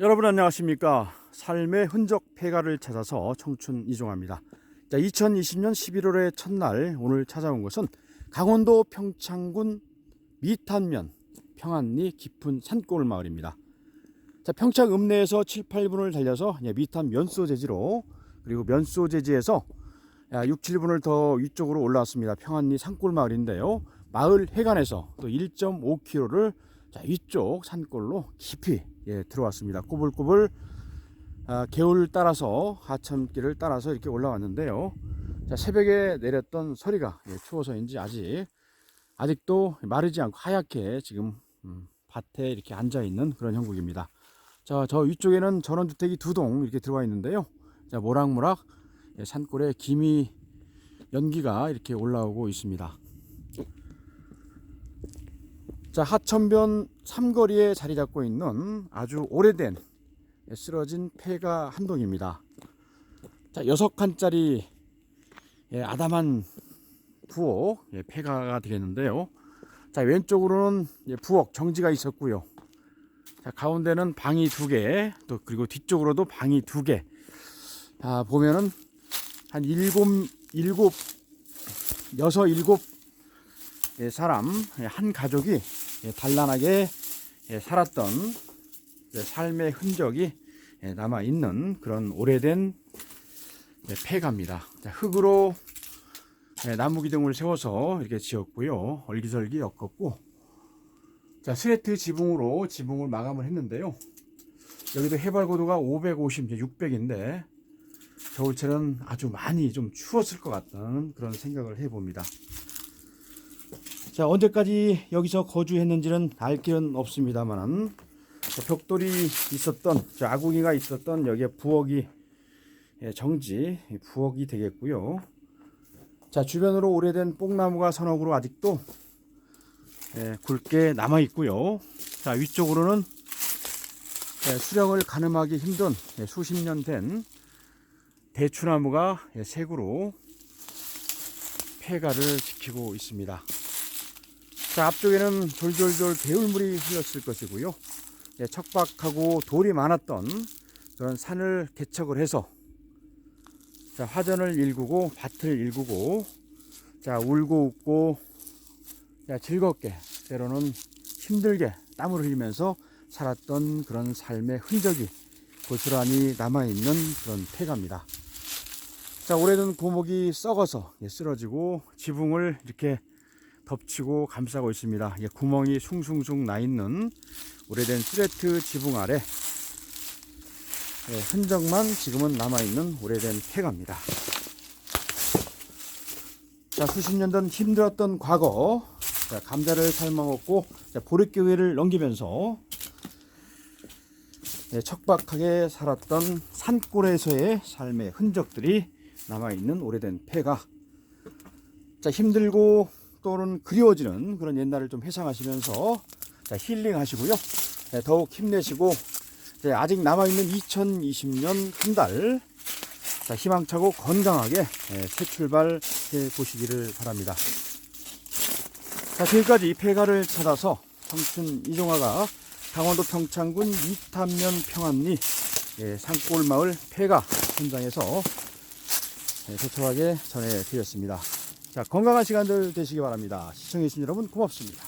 여러분 안녕하십니까? 삶의 흔적 폐가를 찾아서 청춘 이종합니다. 자 2020년 11월의 첫날 오늘 찾아온 것은 강원도 평창군 미탄면 평안리 깊은 산골 마을입니다. 자 평창 읍내에서 7, 8분을 달려서 미탄 면소재지로 그리고 면소재지에서 6, 7분을 더 위쪽으로 올라왔습니다. 평안리 산골 마을인데요. 마을 해관에서 또 1.5km를 자, 위쪽 산골로 깊이 예, 들어왔습니다. 꼬불꼬불 아, 개울 따라서 하천길을 따라서 이렇게 올라왔는데요. 자, 새벽에 내렸던 소리가 예, 추워서인지 아직 아직도 마르지 않고 하얗게 지금 음, 밭에 이렇게 앉아 있는 그런 형국입니다. 자, 저 위쪽에는 전원주택이 두 동 이렇게 들어와 있는데요. 자, 모락모락 예, 산골에 김이 연기가 이렇게 올라오고 있습니다. 자, 하천변 삼거리에 자리 잡고 있는 아주 오래된 쓰러진 폐가 한 동입니다. 자, 여섯 칸짜리 예, 아담한 부엌 예, 폐가가 되겠는데요. 자, 왼쪽으로는 예, 부엌 정지가 있었고요. 자, 가운데는 방이 두 개, 또 그리고 뒤쪽으로도 방이 두 개. 아, 보면은 한 일곱 일곱 여섯 일곱 예, 사람 예, 한 가족이 예, 단란하게 예, 살았던 예, 삶의 흔적이 예, 남아 있는 그런 오래된 예, 폐가입니다. 자, 흙으로 예, 나무 기둥을 세워서 이렇게 지었고요. 얼기설기 엮었고, 자 스레트 지붕으로 지붕을 마감을 했는데요. 여기도 해발 고도가 550, 600인데 겨울철은 아주 많이 좀 추웠을 것 같다는 그런 생각을 해봅니다. 자 언제까지 여기서 거주했는지는 알 길은 없습니다만 벽돌이 있었던 저 아궁이가 있었던 여기에 부엌이 예, 정지 부엌이 되겠고요. 자 주변으로 오래된 뽕나무가 선옥으로 아직도 예, 굵게 남아 있고요. 자 위쪽으로는 예, 수령을 가늠하기 힘든 예, 수십 년 된 대추나무가 예, 색으로 폐가를 지키고 있습니다. 자, 앞쪽에는 졸졸졸 배울물이 흘렀을 것이고요. 예, 척박하고 돌이 많았던 그런 산을 개척을 해서 자, 화전을 일구고 밭을 일구고 자, 울고 웃고 자, 즐겁게 때로는 힘들게 땀을 흘리면서 살았던 그런 삶의 흔적이 고스란히 남아있는 그런 폐가입니다. 자, 오래된 고목이 썩어서 예, 쓰러지고 지붕을 이렇게 덮치고 감싸고 있습니다. 예, 구멍이 숭숭숭 나 있는 오래된 스레트 지붕 아래 예, 흔적만 지금은 남아 있는 오래된 폐가입니다. 자, 수십 년 전 힘들었던 과거, 자, 감자를 삶아 먹고 자, 보릿교회를 넘기면서 예, 척박하게 살았던 산골에서의 삶의 흔적들이 남아 있는 오래된 폐가. 자, 힘들고 또는 그리워지는 그런 옛날을 좀 회상하시면서 자, 힐링하시고요. 네, 더욱 힘내시고 네, 아직 남아있는 2020년 한 달 희망차고 건강하게 네, 새 출발해 보시기를 바랍니다. 자, 지금까지 폐가를 찾아서 청춘 이종화가 강원도 평창군 이탄면 평안리 예, 산골마을 폐가 현장에서 예, 소소하게 전해드렸습니다. 자, 건강한 시간들 되시기 바랍니다. 시청해주신 여러분 고맙습니다.